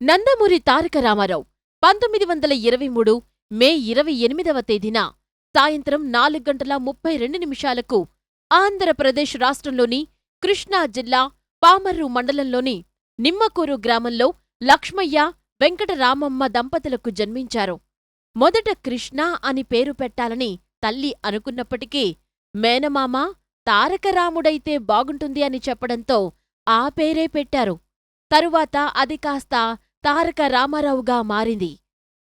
నందమూరి తారక రామారావు పంతొమ్మిది వందల ఇరవై మూడు మే ఇరవై ఎనిమిదవ తేదీన సాయంత్రం నాలుగు గంటల ముప్పై రెండు నిమిషాలకు ఆంధ్రప్రదేశ్ రాష్ట్రంలోని కృష్ణా జిల్లా పామర్రు మండలంలోని నిమ్మకూరు గ్రామంలో లక్ష్మయ్య వెంకటరామమ్మ దంపతులకు జన్మించారు. మొదట కృష్ణ అని పేరు పెట్టాలని తల్లి అనుకున్నప్పటికీ మేనమామ తారకరాముడైతే బాగుంటుంది అని చెప్పడంతో ఆ పేరే పెట్టారు. తరువాత అది కాస్త తారక రామారావుగా మారింది.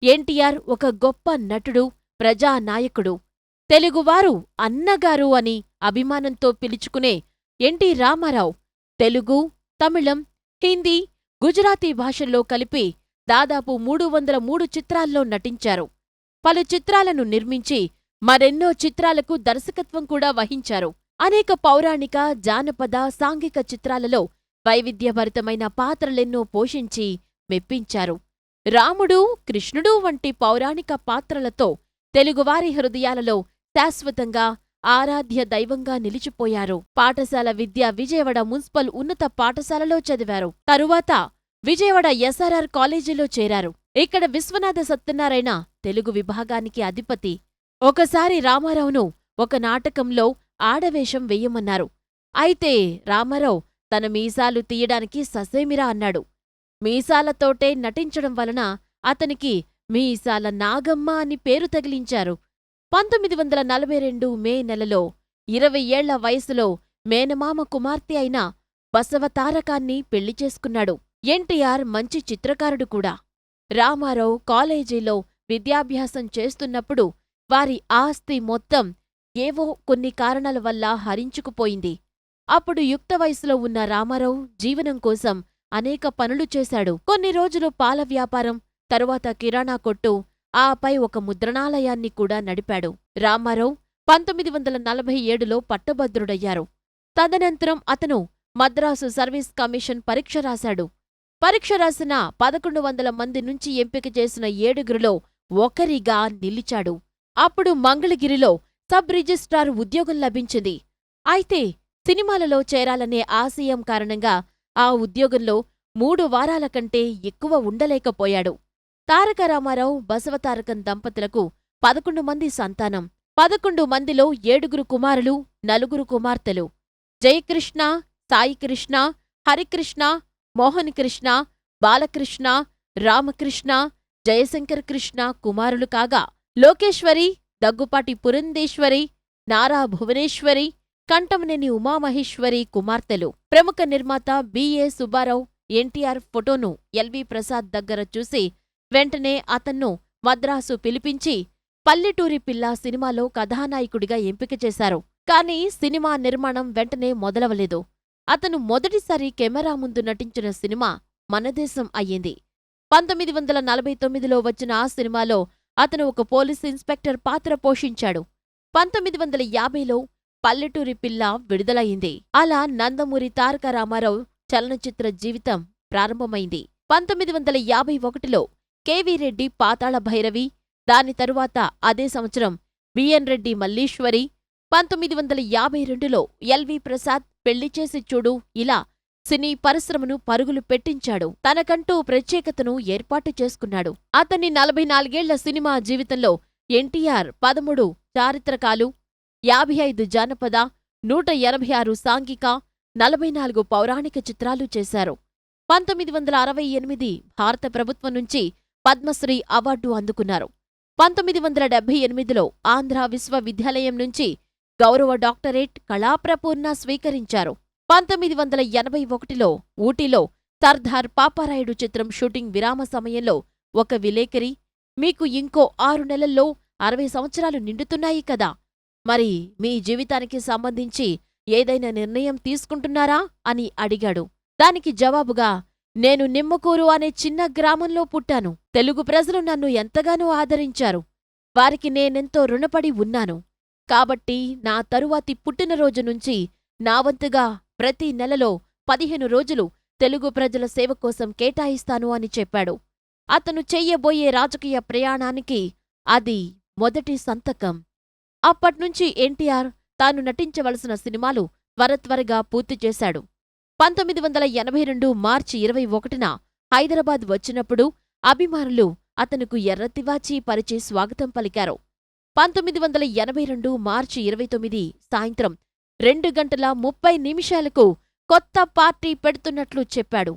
ఎన్టీఆర్ ఒక గొప్ప నటుడు ప్రజానాయకుడు. తెలుగువారు అన్నగారు అని అభిమానంతో పిలుచుకునే ఎన్టీ రామారావు తెలుగు తమిళం హిందీ గుజరాతీ భాషల్లో కలిపి దాదాపు మూడు వందల మూడు చిత్రాల్లో నటించారు. పలు చిత్రాలను నిర్మించి మరెన్నో చిత్రాలకు దర్శకత్వం కూడా వహించారు. అనేక పౌరాణిక జానపద సాంఘిక చిత్రాలలో వైవిధ్యభరితమైన పాత్రలెన్నో పోషించి మెప్పించారు. రాముడు కృష్ణుడు వంటి పౌరాణిక పాత్రలతో తెలుగువారి హృదయాలలో శాశ్వతంగా ఆరాధ్య దైవంగా నిలిచిపోయారు. పాఠశాల విద్య విజయవాడ మున్సిపల్ ఉన్నత పాఠశాలలో చదివారు. తరువాత విజయవాడ ఎస్ఆర్ఆర్ కాలేజీలో చేరారు. ఇక్కడ విశ్వనాథ సత్యనారాయణ తెలుగు విభాగానికి అధిపతి. ఒకసారి రామారావును ఒక నాటకంలో ఆడవేషం వెయ్యమన్నారు అయితే రామారావు తన మీసాలు తీయడానికి ససేమిరా అన్నాడు. మీసాలతోటే నటించడం వలన అతనికి మీసాల నాగమ్మ అని పేరు తగిలించారు. పంతొమ్మిది వందల నలభై రెండు మే నెలలో ఇరవై ఏళ్ళ వయసులో మేనమామ కుమార్తె అయిన బసవతారకాన్ని పెళ్ళి చేసుకున్నాడు. ఎన్టీఆర్ మంచి చిత్రకారుడు కూడా. రామారావు కాలేజీలో విద్యాభ్యాసం చేస్తున్నప్పుడు వారి ఆస్తి మొత్తం ఏవో కొన్ని కారణాల వల్ల హరించుకుపోయింది. అప్పుడు యుక్త వయసులో ఉన్న రామారావు జీవనం కోసం అనేక పనులు చేశాడు. కొన్ని రోజులు పాల వ్యాపారం తరువాత కిరాణా కొట్టు ఆపై ఒక ముద్రణాలయాన్ని కూడా నడిపాడు. రామారావు పంతొమ్మిది వందల నలభై ఏడులో పట్టభద్రుడయ్యారు. తదనంతరం అతను మద్రాసు సర్వీస్ కమిషన్ పరీక్ష రాశాడు. పరీక్ష రాసిన పదకొండు వందల మంది నుంచి ఎంపిక చేసిన ఏడుగురిలో ఒకరిగా నిలిచాడు. అప్పుడు మంగళగిరిలో సబ్ రిజిస్ట్రార్ ఉద్యోగం లభించింది. అయితే సినిమాలలో చేరాలనే ఆశయం కారణంగా ఆ ఉద్యోగంలో మూడు వారాల కంటే ఎక్కువ ఉండలేకపోయాడు. తారక రామారావు బసవతారకం దంపతులకు పదకొండు మంది సంతానం పదకొండు మందిలో ఏడుగురు కుమారులు నలుగురు కుమార్తెలు. జయకృష్ణ సాయికృష్ణ హరికృష్ణ మోహన్ కృష్ణ బాలకృష్ణ రామకృష్ణ జయశంకర్ కృష్ణ కుమారులు కాగా లోకేశ్వరి దగ్గుపాటి పురంధేశ్వరి నారా భువనేశ్వరి కంటమనేని ఉమామహేశ్వరి కుమార్తెలు. ప్రముఖ నిర్మాత బిఏ సుబ్బారావు ఎన్టీఆర్ ఫోటోను ఎల్వి ప్రసాద్ దగ్గర చూసి వెంటనే అతన్ను మద్రాసు పిలిపించి పల్లెటూరి పిల్ల సినిమాలో కథానాయకుడిగా ఎంపిక చేశారు. కాని సినిమా నిర్మాణం వెంటనే మొదలవలేదు. అతను మొదటిసారి కెమెరా ముందు నటించిన సినిమా మనదేశం అయ్యింది. పంతొమ్మిది వందల నలభై తొమ్మిదిలో వచ్చిన ఆ సినిమాలో అతను ఒక పోలీస్ ఇన్స్పెక్టర్ పాత్ర పోషించాడు. పంతొమ్మిది వందల యాభైలో పల్లెటూరి పిల్ల విడుదలయింది అలా నందమూరి తారక రామారావు చలనచిత్ర జీవితం ప్రారంభమైంది. పంతొమ్మిది వందల యాభై ఒకటిలో కెవి రెడ్డి పాతాళ భైరవి దాని తరువాత అదే సంవత్సరం బిఎన్ రెడ్డి మల్లీశ్వరి పంతొమ్మిది వందల యాభై రెండులో ఎల్వి ప్రసాద్ పెళ్ళి చేసి చూడు ఇలా సినీ పరిశ్రమను పరుగులు పెట్టించాడు. తనకంటూ ప్రత్యేకతను ఏర్పాటు చేసుకున్నాడు. అతని నలభై నాలుగేళ్ళ సినిమా జీవితంలో ఎన్టీఆర్ పదమూడు చారిత్రకాలు యాభై ఐదు జానపద నూట ఎనభై ఆరు సాంఘిక నలభై నాలుగు పౌరాణిక చిత్రాలు చేశారు. పంతొమ్మిది వందల అరవై ఎనిమిది భారత ప్రభుత్వం నుంచి పద్మశ్రీ అవార్డు అందుకున్నారు. పంతొమ్మిది వందల డెబ్బై ఎనిమిదిలో ఆంధ్ర విశ్వవిద్యాలయం నుంచి గౌరవ డాక్టరేట్ కళాప్రపూర్ణ స్వీకరించారు. పంతొమ్మిది వందల ఎనభై ఒకటిలో ఊటీలో సర్దార్ పాపారాయుడు చిత్రం షూటింగ్ విరామ సమయంలో ఒక విలేకరి మీకు ఇంకో ఆరు నెలల్లో అరవై సంవత్సరాలు నిండుతున్నాయి కదా. మరి మీ జీవితానికి సంబంధించి ఏదైనా నిర్ణయం తీసుకుంటున్నారా? అని అడిగాడు. దానికి జవాబుగా నేను నిమ్మకూరు అనే చిన్న గ్రామంలో పుట్టాను. తెలుగు ప్రజలు నన్ను ఎంతగానో ఆదరించారు. వారికి నేనెంతో రుణపడి ఉన్నాను. కాబట్టి నా తరువాతి పుట్టినరోజు నుంచి నా వంతుగా ప్రతి నెలలో పదిహేను రోజులు తెలుగు ప్రజల సేవ కోసం కేటాయిస్తాను అని చెప్పాడు. అతను చెయ్యబోయే రాజకీయ ప్రయాణానికి అది మొదటి సంతకం. అప్పట్నుంచి ఎన్టీఆర్ తాను నటించవలసిన సినిమాలు త్వరత్వరగా పూర్తి చేశాడు. పంతొమ్మిది వందల ఎనభై రెండు మార్చి ఇరవై ఒకటిన హైదరాబాద్ వచ్చినప్పుడు అభిమానులు అతనుకు ఎర్రతివాచి పరిచి స్వాగతం పలికారు. పంతొమ్మిది వందల ఎనభై రెండు మార్చి ఇరవై తొమ్మిది సాయంత్రం రెండు గంటల ముప్పై నిమిషాలకు కొత్త పార్టీ పెడుతున్నట్లు చెప్పాడు.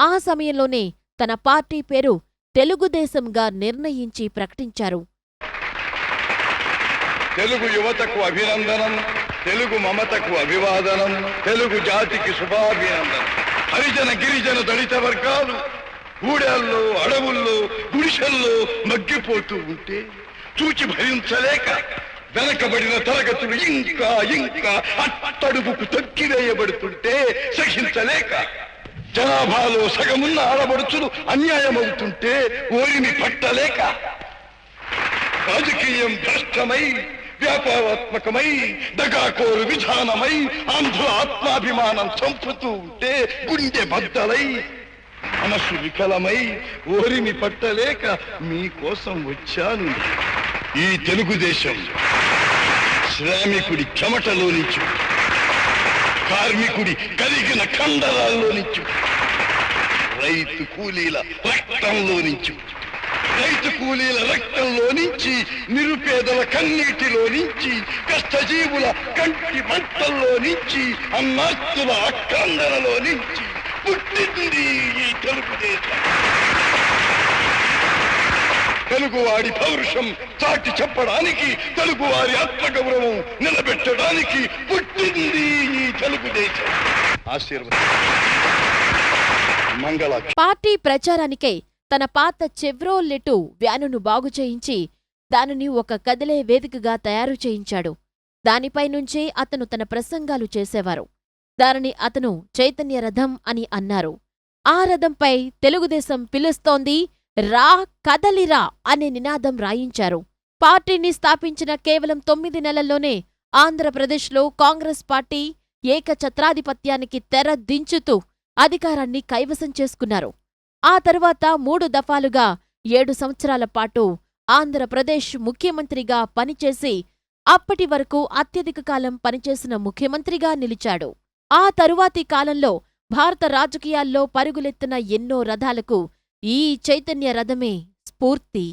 ఆ సమయంలోనే తన పార్టీ పేరు తెలుగుదేశంగా నిర్ణయించి ప్రకటించారు. తెలుగు యువతకు అభినందనం తెలుగు మమతకు అభివాదనం తెలుగు జాతికి శుభాభినందనం. హరిజన గిరిజన దళిత వర్గాలు గూడెల్లో అడవుల్లో గుడిసెల్లో మగ్గిపోతూ ఉంటే చూచి భరించలేక వెనకబడిన తరగతులు ఇంకా ఇంకా అట్టడుగుకు తొక్కివేయబడుతుంటే సహించలేక జనాభాలో సగమున్న ఆడబడుచులు అన్యాయమవుతుంటే ఓరిని పట్టలేక రాజకీయం భ్రష్టమై వ్యాపారాత్మకమై దగాకోరు విధానమై ఆంధ్ర ఆత్మాభిమానం చంపుతూ ఉంటే గుండె బద్దలై మనసు వికలమై ఓరిని పట్టలేక మీకోసం వచ్చాను. ఈ తెలుగుదేశం శ్రామికుడి చెమటలో నుంచి కార్మికుడి కలిగిన కండరాల్లో నుంచి రైతు కూలీల రక్తంలో నుంచి రైతు కూలీల రక్తంలో నుంచి నిరుపేదల కన్నీటిలో నుంచి కష్టజీవుల కంటి మంటల్లో నుంచి అన్నాస్తుల అక్కందరలో నుంచి పుట్టింది ఈ తెలుగుదేశం. తెలుగువాడి పౌరుషం చాటి చెప్పడానికి తెలుగువారి ఆత్మగౌరవం నిలబెట్టడానికి పుట్టింది ఈ తెలుగుదేశం. ఆశీర్వాదం మంగళ పార్టీ ప్రచారానికై తన పాత చెవ్రోల్లెటు వ్యానును బాగు చేయించి దానిని ఒక కదిలే వేదికగా తయారు చేయించాడు. దానిపై నుంచే అతను తన ప్రసంగాలు చేసేవారు. దానిని అతను చైతన్య రథం అని అన్నారు. ఆ రథంపై తెలుగుదేశం పిలుస్తోంది రా కదలిరా అనే నినాదం రాయించారు. పార్టీని స్థాపించిన కేవలం తొమ్మిది నెలల్లోనే ఆంధ్రప్రదేశ్లో కాంగ్రెస్ పార్టీ ఏకఛత్రాధిపత్యానికి తెర దించుతూ అధికారాన్ని కైవసం చేసుకున్నారు. ఆ తరువాత మూడు దఫాలుగా ఏడు సంవత్సరాల పాటు ఆంధ్రప్రదేశ్ ముఖ్యమంత్రిగా పనిచేసి అప్పటి వరకు అత్యధిక కాలం పనిచేసిన ముఖ్యమంత్రిగా నిలిచాడు. ఆ తరువాతి కాలంలో భారత రాజకీయాల్లో పరుగులెత్తిన ఎన్నో రథాలకు ఈ చైతన్య రథమే స్ఫూర్తి.